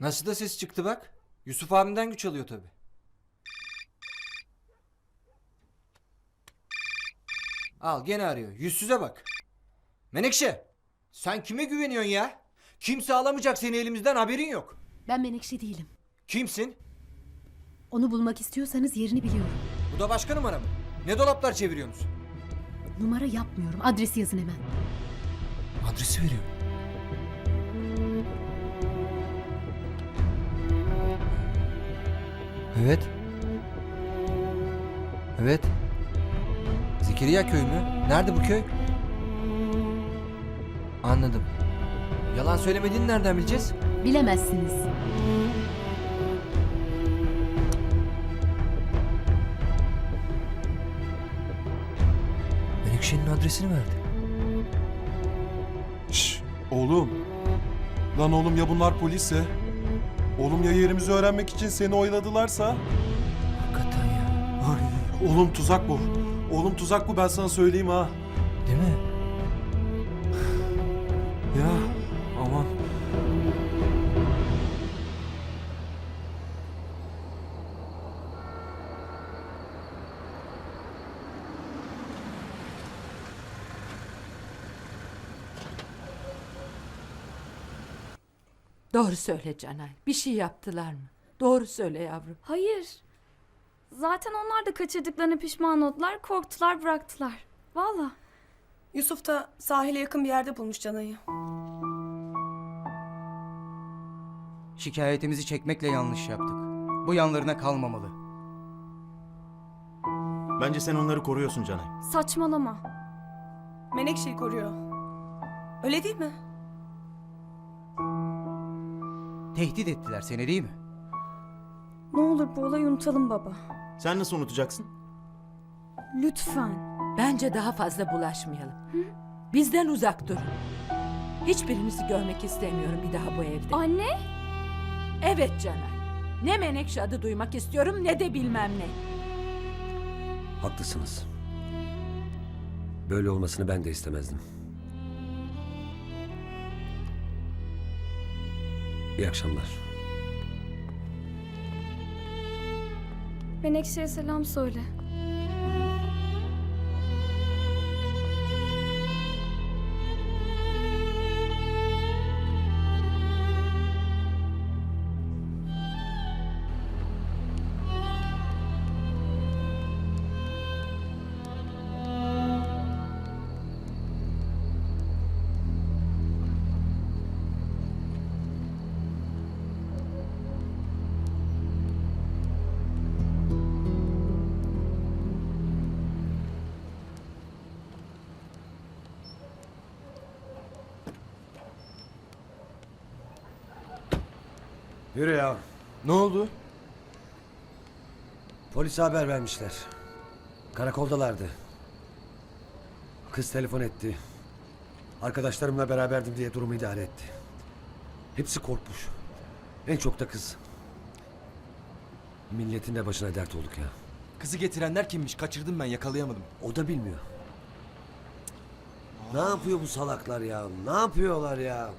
Nasıl da ses çıktı bak. Yusuf abimden güç alıyor tabi. Al gene arıyor. Yüzsüze bak. Menekşe. Sen kime güveniyorsun ya? Kimse alamayacak seni elimizden haberin yok. Ben Menekşe değilim. Kimsin? Onu bulmak istiyorsanız yerini biliyorum. Bu da başka numara mı? Ne dolaplar çeviriyorsunuz? Numara yapmıyorum. Adresi yazın hemen. Adresi veriyor. Evet. Evet. Zekeriya köy mü? Nerede bu köy? Anladım. Yalan söylemediğini nereden bileceğiz? Bilemezsiniz. Menekşe'nin adresini verdi. Şş, oğlum. Lan oğlum ya bunlar polisse? Oğlum ya yerimizi öğrenmek için seni oyladılarsa? Hakikaten ya. Ay, oğlum tuzak bu. Oğlum tuzak bu ben sana söyleyeyim ha. Değil mi? Doğru söyle Canay. Bir şey yaptılar mı? Doğru söyle yavrum. Hayır. Zaten onlar da kaçırdıklarına pişman oldular, korktular, bıraktılar. Valla. Yusuf da sahile yakın bir yerde bulmuş Canay'ı. Şikayetimizi çekmekle yanlış yaptık. Bu yanlarına kalmamalı. Bence sen onları koruyorsun Canay. Saçmalama. Menekşe'yi koruyor. Öyle değil mi? Tehdit ettiler seni değil mi? Ne olur bu olayı unutalım baba. Sen nasıl unutacaksın? Lütfen. Bence daha fazla bulaşmayalım. Bizden uzak durun. Hiçbirinizi görmek istemiyorum bir daha bu evde. Anne? Evet Canay. Ne Menekşe adı duymak istiyorum ne de bilmem ne. Haklısınız. Böyle olmasını ben de istemezdim. İyi akşamlar. Menekşe'ye selam söyle. Yürü ya. Ne oldu? Polise haber vermişler. Karakoldalardı. Kız telefon etti. Arkadaşlarımla beraberdim diye durumu idare etti. Hepsi korkmuş. En çok da kız. Milletin de başına dert olduk ya. Kızı getirenler kimmiş? Kaçırdım ben yakalayamadım. O da bilmiyor. Ne yapıyor bu salaklar ya? Ne yapıyorlar ya?